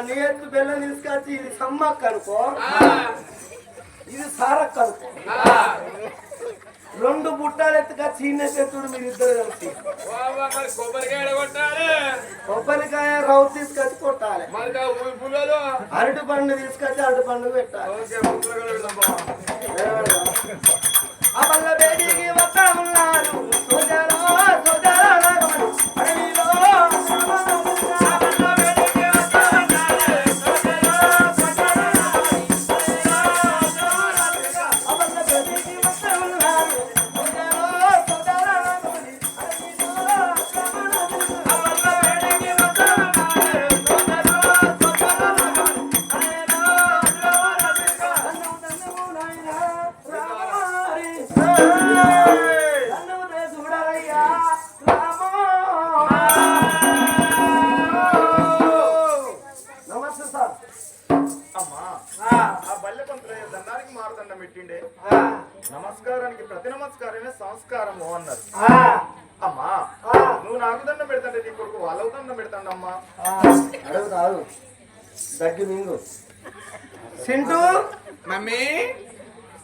పోకు ఆ, ఆ, ఇక నీ ఎత్తు బెల్లం తీసుకొచ్చి ఇది సమ్మక్క అనుకో. ఇది సారక్క అనుకో. రెండు బుట్టాలు ఎత్తుకొచ్చి ఈయన చెట్టుడు మీరు ఇద్దరు కలిసి. కొబ్బరికాయ రవ్వ తీసుకొచ్చి కొట్టాలి. అరటి పండు తీసుకొచ్చి అరటి పండు పెట్టాలి. అమల్ల బేడికి వస్తామున్నారు సోదరా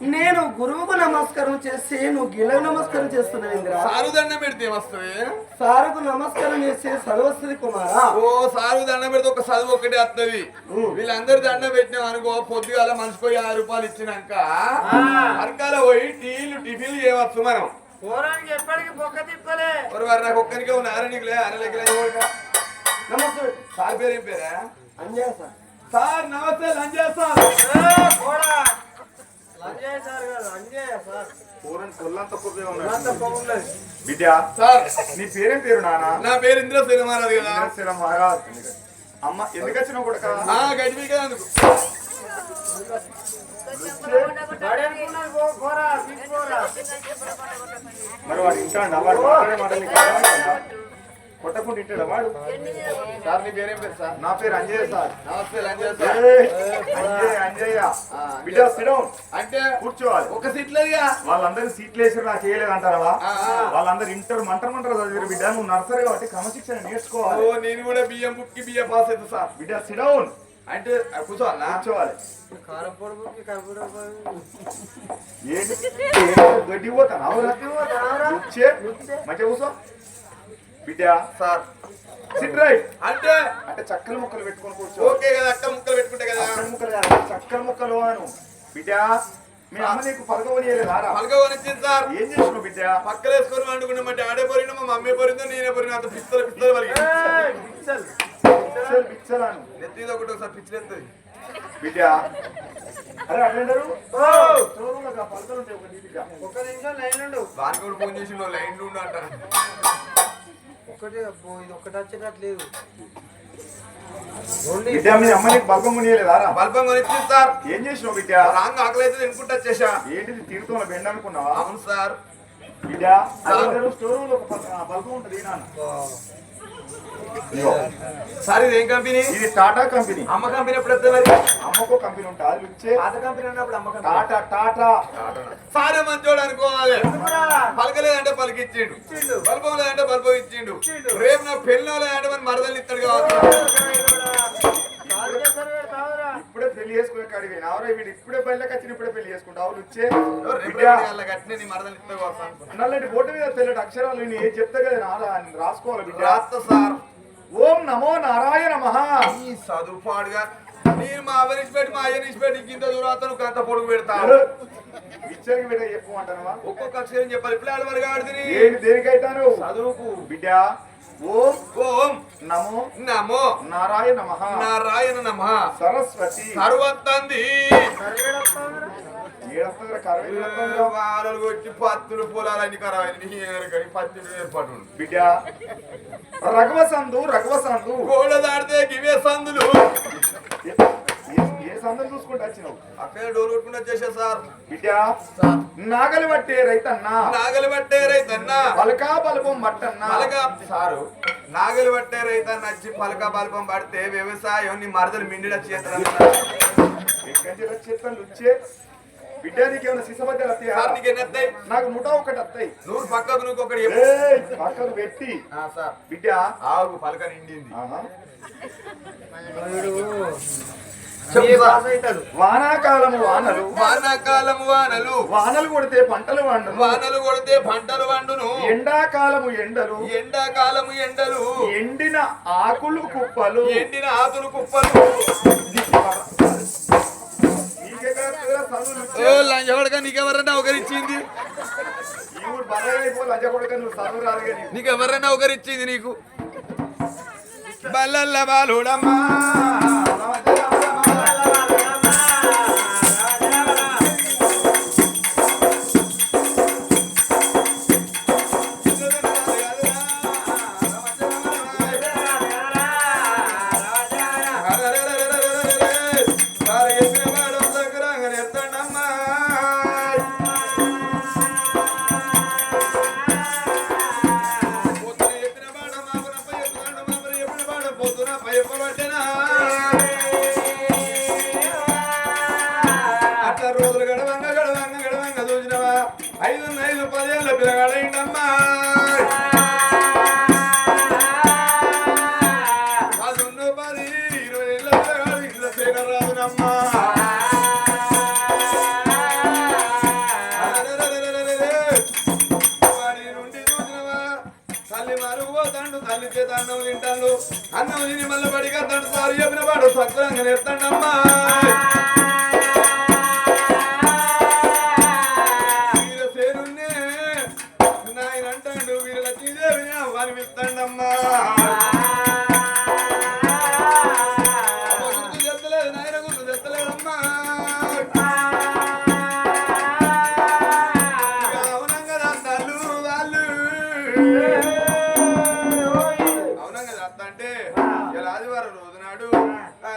నేను గురువుకు నమస్కారం చేసి నువ్వు గిలకు నమస్కారం చేస్తున్నావు ఇందిరా. సారు దండం పెడితే వస్తుంది సారుకు నమస్కారం చేసి సర్వశ్రీ కుమారా. ఓ సారు దండం పెడితే ఒక చదువు ఒకటి వస్తుంది వీళ్ళందరూ దండం పెట్టినాం అనుకో పొద్దుగాల మనిషికి యాభై రూపాయలు ఇచ్చినాక అరకాల పోయి టీలు టిఫిన్లు చేయవచ్చు మనం. పోరానికి ఎప్పటికి పొక్క తిప్పలే. మరి వారు నాకు ఒక్కరికే ఉన్నారు నీకు లే అనలేక నమస్తే. సార్ పేరు ఏం పేరా? అంజయ్ సార్. సార్ నమస్తే లంజా సార్. బిడ్డ సార్ నీ పేరేం పేరు నానా? నా పేరు ఇంద్ర శ్రీమారాజు కదా. ఇంద్రశిల మహారాజ్. అమ్మ ఎందుకు వచ్చినావు కొడుక? ఆ గడిపి కదా మరి వాడు ఇంటాడా వాడు మాట్లాడే మాటలు? కొట్టకుండా ఇంటాడా వాడు? సార్ నీ పేరేం పేరు సార్? నా పేరు అంజయ్య సార్. నమస్తే లంజా సార్. ఏయ్, అంజయ్య అంజయ్య. బిడ్డ సిడౌన్ అంటే కూర్చోవాలి. ఒక సీట్ లేదుగా వాళ్ళందరూ సీట్లు వేసి నాకు చేయలేదు అంటారా. వాళ్ళందరూ ఇంటర్ మంటర్ మంటర్ చదివారు బిడ్డ. నువ్వు నర్సరీ కాబట్టి క్రమశిక్షణ నేర్చుకోవాలి. ఓ నేను కూడా బియ్యం బుక్కి బియ్యం పాస్ అవుతా సార్. బిడ్డ సిడౌన్ అంటే కూర్చోవాలా? కూర్చోవాలి. గడ్డి పోతాను? వచ్చే మంచిగా కూర్చో. బిడ్డ సార్. SIT right. అంటే? అంటే చక్కల ముక్కలు పెట్టుకొని కూర్చో. ఓకే కదా అక్క ముక్కలు పెట్టుకుంటే కదా. చక్కల ముక్కలు కాదు, చక్కల ముక్కలు అను. బిడ్డ మీ అమ్మ నీకు పలకవనియలేదారా పలక కొనిచ్చింది సార్. ఏం చేసినావు బిడ్డ పక్కన వేసుకొని వండుకున్నామంటే ఆడే పోరినా మా మమ్మీ పోరిందో నేనే పోరినా అంత పిస్తలు పలికి పిచ్చలు పిచ్చలాను నెత్తిది ఒకటి ఒకసారి పిచ్చి ఎత్తుంది. బిడ్డ అరే చూరుగా పలకలు ఉంటాయి ఒకటి బిడ్డ ఒక్క నిమిషం లైన్ ఉండు. వానికి కూడా ఫోన్ చేసి నువ్వు లైన్ ఉండు అంట అబ్బో, ఇది ఒక్కటి వచ్చేటట్లేదు బిడ్డ మీ అమ్మ నీకు బల్బం మునియలేదారా బల్బం కొనిచ్చింది సార్. ఏం చేసినావు బిడ్డ? రాంగ్ ఆకలి అయితే తినుకుంటా వచ్చేసా. ఏంటిది తీరుతున్న బెండ అనుకున్నావా? అవును సార్. బిడ్డ స్టోర్ రూమ్లో ఒక బల్బం ఉంటుంది నాన్న. సార్ ఇది ఏం కంపెనీ? ఇది టాటా కంపెనీ. అమ్మ కంపెనీ ఎప్పుడు వస్తుంది మరి? అమ్మకో కంపెనీ ఉంటుంది అది వచ్చే. పాత కంపెనీ అన్నప్పుడు అమ్మ టాటా టాటా. సారే మంచోడు అనుకోవాలి. పలకలేదంటే పలికిచ్చిండు. బల్బం లేదంటే బల్బం ఇచ్చిండు. రేపు నా పెళ్ళి లేదంటే మరి మరదలు ఇస్తాడు కావచ్చు. ఇప్పుడే పెళ్ళి చేసుకునే కాడికి నావరా వీడు ఇప్పుడే బయటకు వచ్చిన ఇప్పుడే పెళ్ళి చేసుకుంటావు వచ్చే. నల్లటి బోర్డు మీద తెల్లటి అక్షరాలు నేను ఏం చెప్తా కదా? రాసుకోవాలి రాస్తా సార్. ఓం నమో నారాయణ మహా. ఈ చదువు పాడుగా నేను మా అవరించి పెట్టి మా అయ్య పెట్టి ఇంత దూరం అంత పొడుగు పెడతా ఇచ్చరికి బిడ్డ చెప్పమంటానవా ఒక్కొక్క అక్షరం చెప్పాలి. ఇప్పుడు ఆడవారు కాడుతుంది ఏంటి దేనికైతాను? చదువుకు. బిడ్డ. ఓం. ఓం నమో నమో నారాయణ మహా. నారాయణ నమ. సరస్వతి. సర్వత్తంది కొట్టి పత్తులు పొలాలన్నీ ఖరాబ్ అయింది కానీ పత్తులు ఏర్పాటు. బిడ్డ రఘువసందు రఘువసందు గోడ దాడితే గివే సందులు. సందం చూసుకుంటూ వచ్చినావు? అక్కడ డోర్ కొట్టుకుంటూ వచ్చేసా సార్. బిడ్డ నాగలి పట్టే రైతన్న. నాగలి పట్టే రైతన్నా. పలకా బలపం బట్టన్న పలక సారు నాగలి పట్టే రైతన్న వచ్చి పలక బల్పం పడితే వ్యవసాయం నీ మరదలు మిండిడ చేతలు ఎక్కడి చెప్తాను వచ్చే బిడ్డ నీకేమైనా శిశబద్దలు వస్తాయా సార్ నీకు ఎన్ని వస్తాయి నాకు నూట ఒకటి వస్తాయి నువ్వు పక్కకు నువ్వు ఒకటి పక్కకు పెట్టి. సార్. బిడ్డ. ఆగు పలక నిండింది. వానాకాలము వానలు. వానాకాలము వానలు. వానలు కొడితే పంటలు వండను వానలు కొడితే పంటలు వండును ఎండాకాలము ఎండలు. ఎండాకాలము ఎండలు. ఎండిన ఆకులు కుప్పలు. ఎండిన ఆకులు కుప్పలు. ఓ వచ్చాయి? లంచగొడక నీకెవరన్నా ఒకరిచ్చింది నీకెవరన్నా ఒకరిచ్చింది నీకు బల్లల్ల బాలుడమ్మా అన్నం నిన్ను మళ్ళీ పడిగా తండ్రి సారు. చెప్పిన వాడు సత్రంగా నేర్తాడమ్మా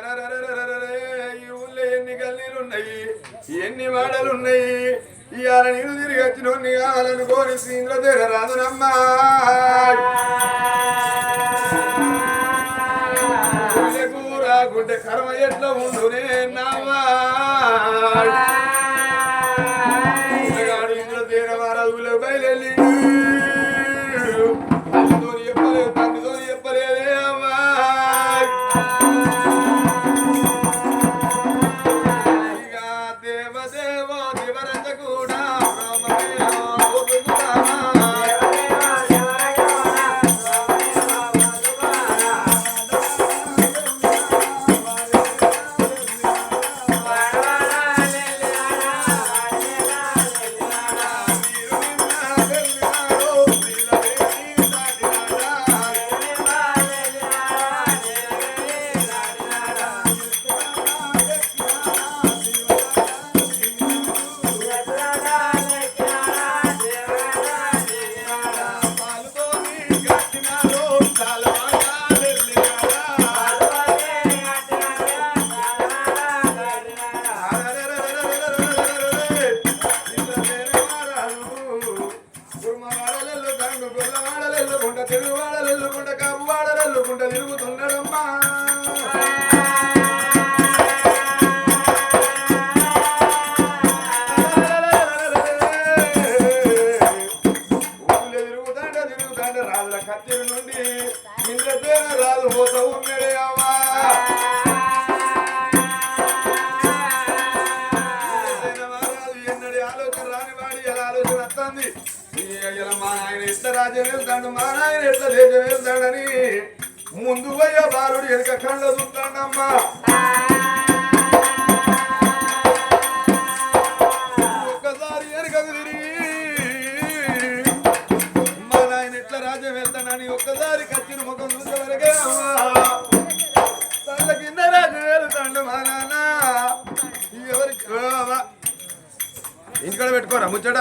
ఈ ఊళ్ళో ఎన్ని గల్లీలు ఎన్ని వాడలు ఇవాళ నీరు తిరిగి వచ్చినోన్ని కావాలనుకోని సీన్లో రాదునమ్మా ఊళ్ళకు రాకుంటే కర్మ ఎట్లా ఉండునే నమ్మా తిరుగుతున్నాడమ్మా ఒక్కసారి కత్తిని ముఖం చూసే వరకే అమ్మా. తల్ల కింద రాజ్యం వెళ్తాడు మా నాన్న. ఎవరికి ఇంటికాడ పెట్టుకోరా ముచ్చట.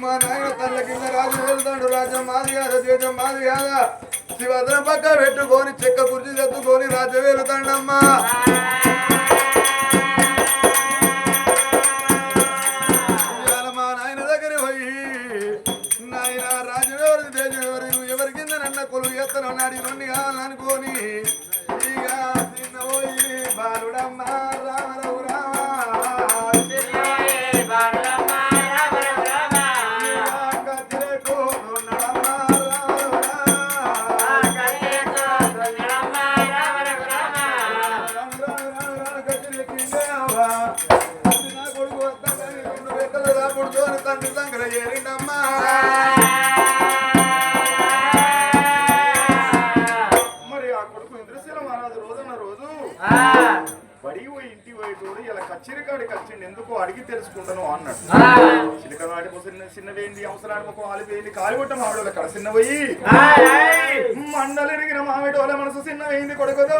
మా నాయన తల్ల కింద రాజు వెళ్తాడు రాజ్యం మాది కాదా దేశం మాది కాదా శివద్రం పక్క పెట్టుకొని చెక్క కుర్చీ తెచ్చుకొని రాజ్యం వెళ్తాడమ్మా నాడి రెండు కావాలనుకోని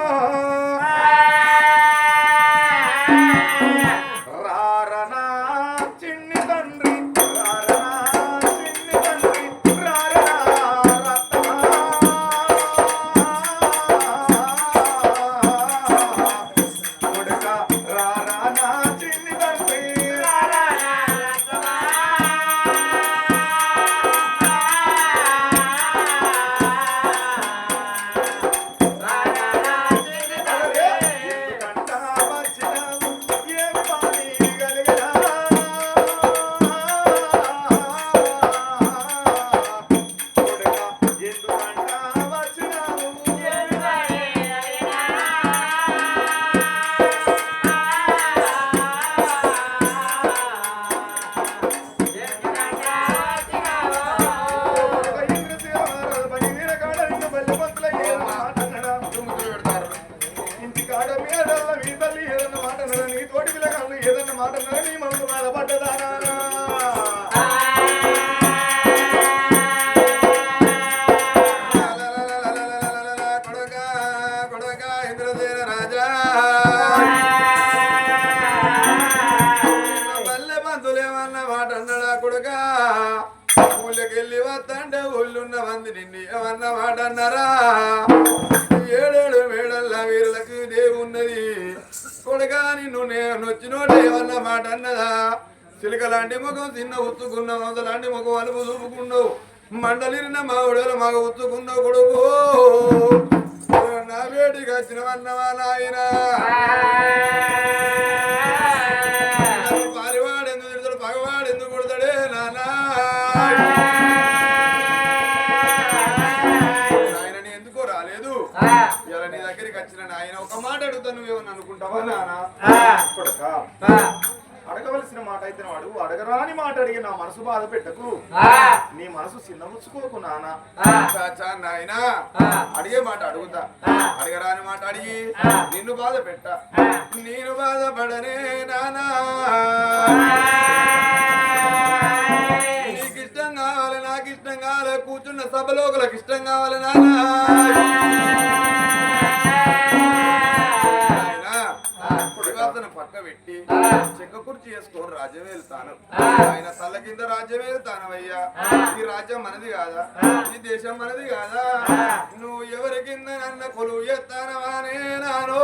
Ah! ఊళ్ళున్న మంది నిన్ను ఏమన్నా మాట అన్నారా ఏడేడు మేడల్ల వీరులకు దేవున్నది. కొడగా నిన్ను నేను వచ్చినోడు ఏమన్న మాట అన్నదా? చిలుక లాంటి ముఖం చిన్న ఉత్తుకున్న మొదలాంటి లాంటి ముఖం అలుపు చూపుకున్నావు. మండలిరిన మా ఉడల మగ ఉత్తుకున్న కొడుకు. నా వేడికి వచ్చినవన్నవా నాయనా? నువ్వేమని అనుకుంటావా నానా? కొడుక. అడగవలసిన మాట అయితే అడుగు అడగరాని మాట అడిగి నా మనసు బాధ పెట్టకు. నీ మనసు చిన్నముచ్చుకోకు నాన్న చాచా నాయనా. అడిగే మాట అడుగుతా. అడగరాని మాట అడిగి నిన్ను బాధ పెట్ట. నేను బాధపడనే నానా. నీకు ఇష్టం కావాలి నాకు ఇష్టం కావాలి. కూర్చున్న సభలోకులకు ఇష్టం కావాలి నానా. పుడిగాతను పక్క పెట్టి చెక్క కుర్చీ చేసుకొని రాజ్యం వెళ్తాను. ఆయన తల్ల కింద రాజ్యం వెళ్తానవయ్యా. ఈ రాజ్యం మనది కాదా? ఈ దేశం మనది కాదా? నువ్వు ఎవరి కింద నన్న కొలువు ఎత్తానవానే నాను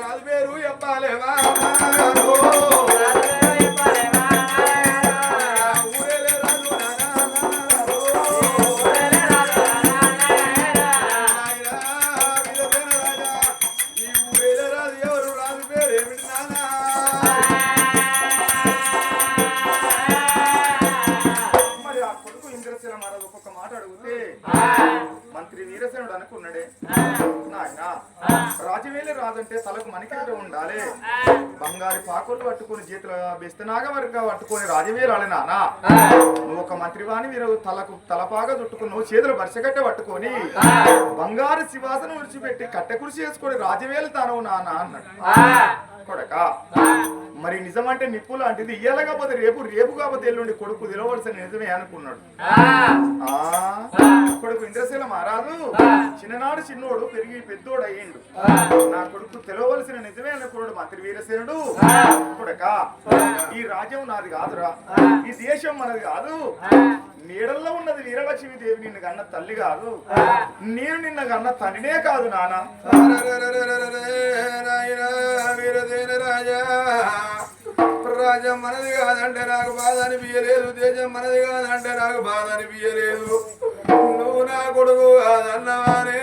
రాజు పేరు చెప్పాలేవా నాన్న నువ్వు ఒక మంత్రివాణి మీరు తలకు తలపాగా చుట్టుకుని నువ్వు చేతులు బరిసగట్ట పట్టుకొని బంగారు శివాసనం విడిచిపెట్టి కట్టె కురిసి చేసుకొని రాజవేలుతాను నాన్న అన్నాడు. కొడక? మరి నిజమంటే నిప్పు లాంటిది ఇయ్యాల కాకపోతే రేపు రేపు కాకపోతే ఎల్లుండి కొడుకు తెలవలసిన నిజమే అనుకున్నాడు ఆ కొడుకు ఇంద్రశీల మహారాజు చిన్ననాడు చిన్నోడు పెరిగి పెద్దోడు అయ్యిండు నా కొడుకు తెలవలసిన నిజమే అనుకున్నాడు మంత్రి వీరసేనుడు కొడక ఈ రాజ్యం నాది కాదురా ఈ దేశం మనది కాదు నీడల్లో ఉన్నది వీరలక్ష్మి దేవి నిన్ను కన్న తల్లి కాదు నేను నిన్న కన్న తండ్రినే కాదు వీరసేన రాజా రాజ్యం మనది కాదంటే నాకు బాధ అనిపించలేదు. దేశం మనది కాదంటే నాకు బాధ అనిపించలేదు. నువ్వు నా కొడుకు కాదన్నవానే.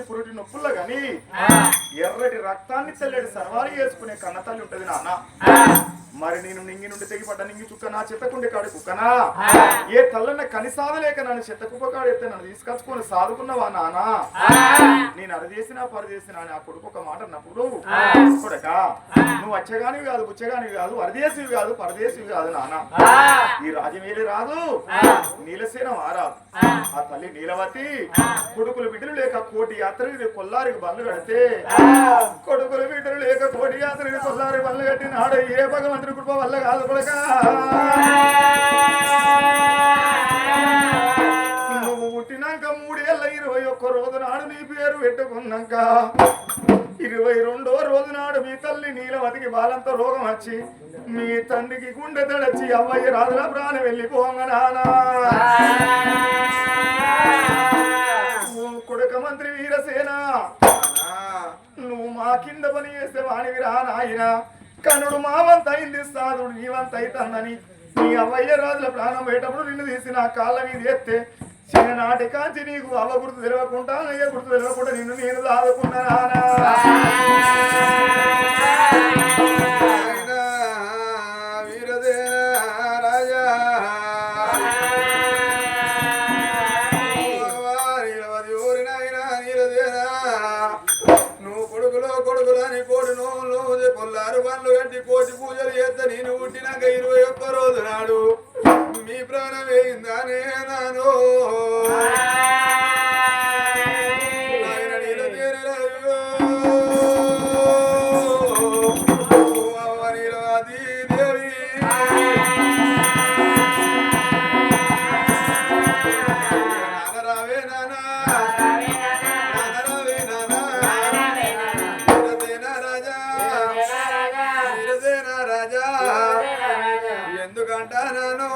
మోసి పురుటి నొప్పుల్లో గాని ఎర్రటి రక్తాన్ని చల్లడి సర్వాలు వేసుకునే కన్న తల్లి ఉంటది నాన్న. మరి నేను నింగి నుండి తెగిపడ్డ నింగి చుక్క నా చెత్తకుండి కాడి కుక్కనా? ఏ తల్లన్న కనిసాదలేక నన్ను చెత్త కాడు ఎత్తే నన్ను తీసుకొచ్చుకొని సాదుకున్నవా నానా? నేను అరదేసినా పరదేసినా అని ఆ కొడుకు ఒక మాట అన్నప్పుడు కొడక నువ్వు వచ్చగానివి కాదు బుచ్చగానివి కాదు వరదేశివి కాదు పరదేశివి కాదు నాన్న ఈ రాజమేలి రాదు నీలసేన మారాదు ఆ తల్లి నీలవతి కొడుకులు బిడ్డలు లేక కోటి యాత్రకి కొల్లారికి బండ్లు కడితే కొడుకులు బిడ్డలు లేక కోటి యాత్రకి కొల్లారి బండ్లు కట్టినాడు ఏ భగవంతుడి కృప వల్ల కాదు కొడక. నువ్వు పుట్టినాక మూడేళ్ళ ఇరవై ఒక్క రోజు నాడు నీ పేరు పెట్టుకున్నాక ఇరవై రెండో రోజు నాడు మీ తల్లి నీలవతికి బాలంత రోగం వచ్చి మీ తండ్రికి గుండె తడచి అవ్వయ్య రాజుల ప్రాణం వెళ్ళిపోంగ నానా. కొడుక మంత్రి వీరసేన నువ్వు మా కింద పని చేస్తే వాణివి రా నాయన కనుడు మావంత అయింది సాధుడు నీవంత అవుతుందని నీ అవయ్య రాజుల ప్రాణం పోయేటప్పుడు నిన్ను తీసి నా కాళ్ళ మీద ఎత్తే చిన్ననాటి కాంచి నీకు అవ్వ గుర్తు తెలియకుండా అయ్య గుర్తు తెలియకుండా నిన్ను నేను దాదుకున్నా ఇరవై ఒక్క రోజు నాడు మీ ప్రాణం వేయిందానే నాను. ఎందుకంటాను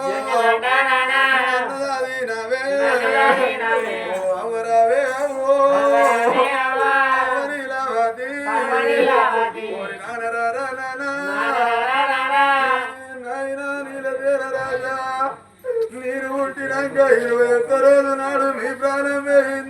నన్నుదాది నవే ఓ అమరవే అమరిలవతి మీరు పుట్టినాక ఇరవై ఒక్క రోజు నాడు మీ ప్రాణం వేయిందా.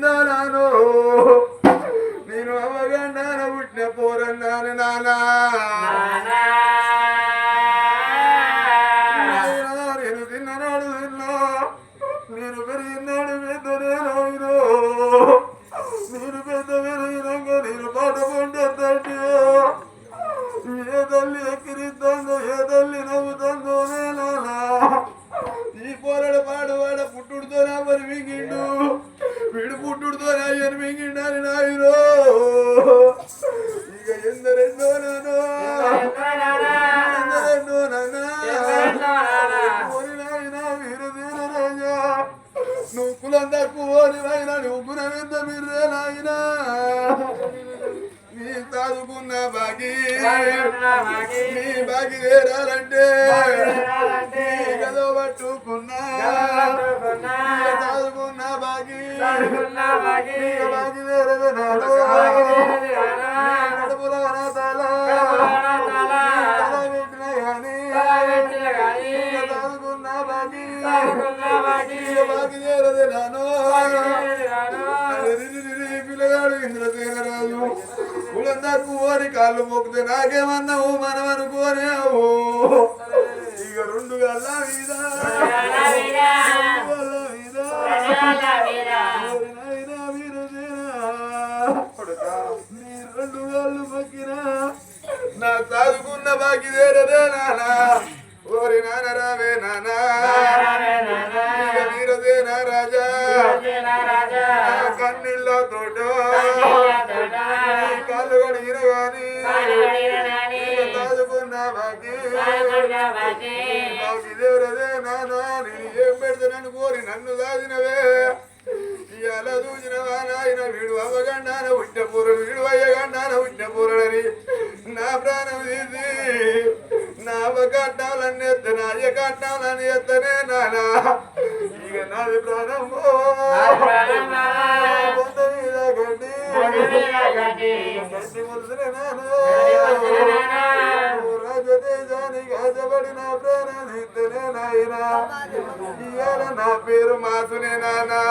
కులందరకు ఓరి కాళ్ళు మొక్కితే నాకేమన్నావు? మనం అనుకోనేవు ఇక రెండు గల్ల మీద. రెండు గల్ల రెండు మొక్కినా నా సాదుకున్న బాకి వేరదే నానా. ఓరి నాన్న రావే నానా. ఇక నా రాజా. నా కన్నీళ్ళ తోట. గాని సాదుకున్న బాకి నానా నేను ఏం పెడతానని కోరి నన్ను దాదినవే ఇవాళ చూసినవా నాయన వీడు అవ్వగండాన ఉట్ట పూరడు వీడు అయ్యగండాన ఉట్ట పూరడని నా ప్రాణం తీసి నా కట్టాలని ఎత్త నా అయ్య కట్టాలని ఎత్తనే నానా ఇక నాది ప్రాణం గడ్డి గడ్డి నాయనా ఇవాళ నా పేరు మాసునే నానా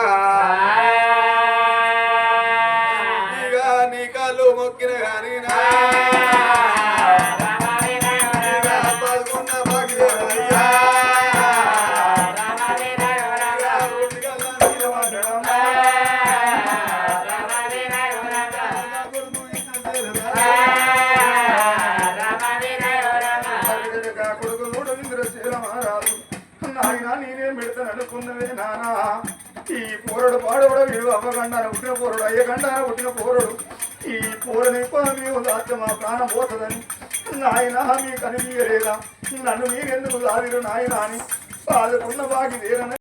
అవ్వ గండాన పుట్టిన పోరుడు అయ్య గండాన పుట్టిన పోరుడు. ఈ పోరని నీవు దాస్తే మా ప్రాణం పోతుందని. నాయన మీకు అనిపించలేదా నన్ను మీరెందుకు దాదిరు నాయన అని. బాధకున్న బాగి తీరని